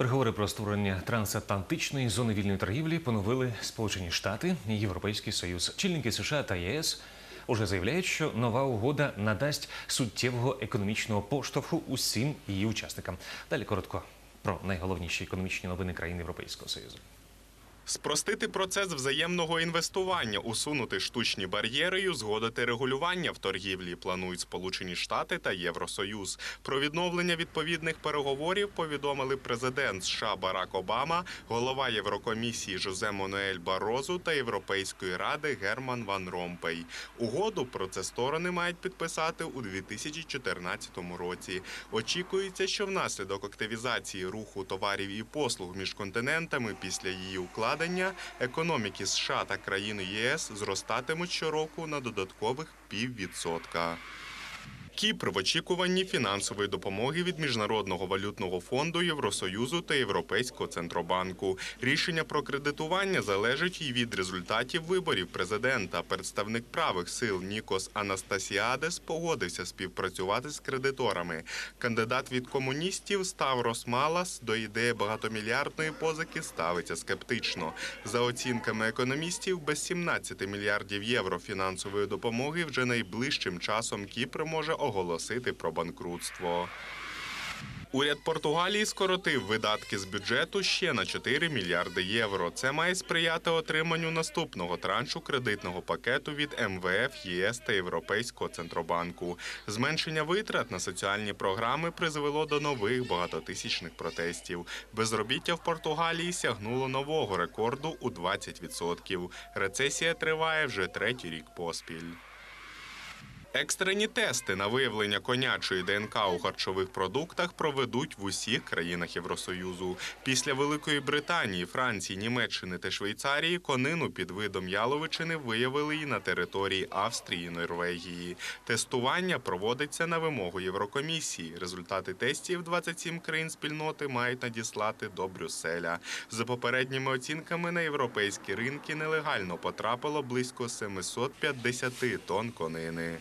Переговори про створення трансатлантичної зони вільної торгівлі поновили Сполучені Штати і Європейський Союз. Чільники США та ЄС уже заявляють, що нова угода надасть суттєвого економічного поштовху усім її учасникам. Далі коротко про найголовніші економічні новини країн Європейського Союзу. Спростити процес взаємного інвестування, усунути штучні бар'єри, і узгодити регулювання в торгівлі. Планують Сполучені Штати та Євросоюз. Про відновлення відповідних переговорів повідомили президент США Барак Обама, голова Єврокомісії Жозе Мануель Барозу та Європейської ради Герман Ван Ромпей. Угоду про це сторони мають підписати у 2014 році. Очікується, що внаслідок активізації руху товарів і послуг між континентами після її укладення економіки США та країни ЄС зростатимуть щороку на додаткових піввідсотка. Кіпр в очікуванні фінансової допомоги від Міжнародного валютного фонду Євросоюзу та Європейського центробанку. Рішення про кредитування залежить і від результатів виборів президента. Представник правих сил Нікос Анастасіадес погодився співпрацювати з кредиторами. Кандидат від комуністів Ставрос Малас до ідеї багатомільярдної позики ставиться скептично. За оцінками економістів, без 17 мільярдів євро фінансової допомоги вже найближчим часом Кіпр може оголосити про банкрутство. Уряд Португалії скоротив видатки з бюджету ще на 4 мільярди євро. Це має сприяти отриманню наступного траншу кредитного пакету від МВФ, ЄС та Європейського центробанку. Зменшення витрат на соціальні програми призвело до нових багатотисячних протестів. Безробіття в Португалії сягнуло нового рекорду у 20%. Рецесія триває вже третій рік поспіль. Екстрені тести на виявлення конячої ДНК у харчових продуктах проведуть в усіх країнах Євросоюзу. Після Великої Британії, Франції, Німеччини та Швейцарії конину під видом яловичини виявили і на території Австрії і Норвегії. Тестування проводиться на вимогу Єврокомісії. Результати тестів 27 країн спільноти мають надіслати до Брюсселя. За попередніми оцінками на європейські ринки нелегально потрапило близько 750 тонн конини.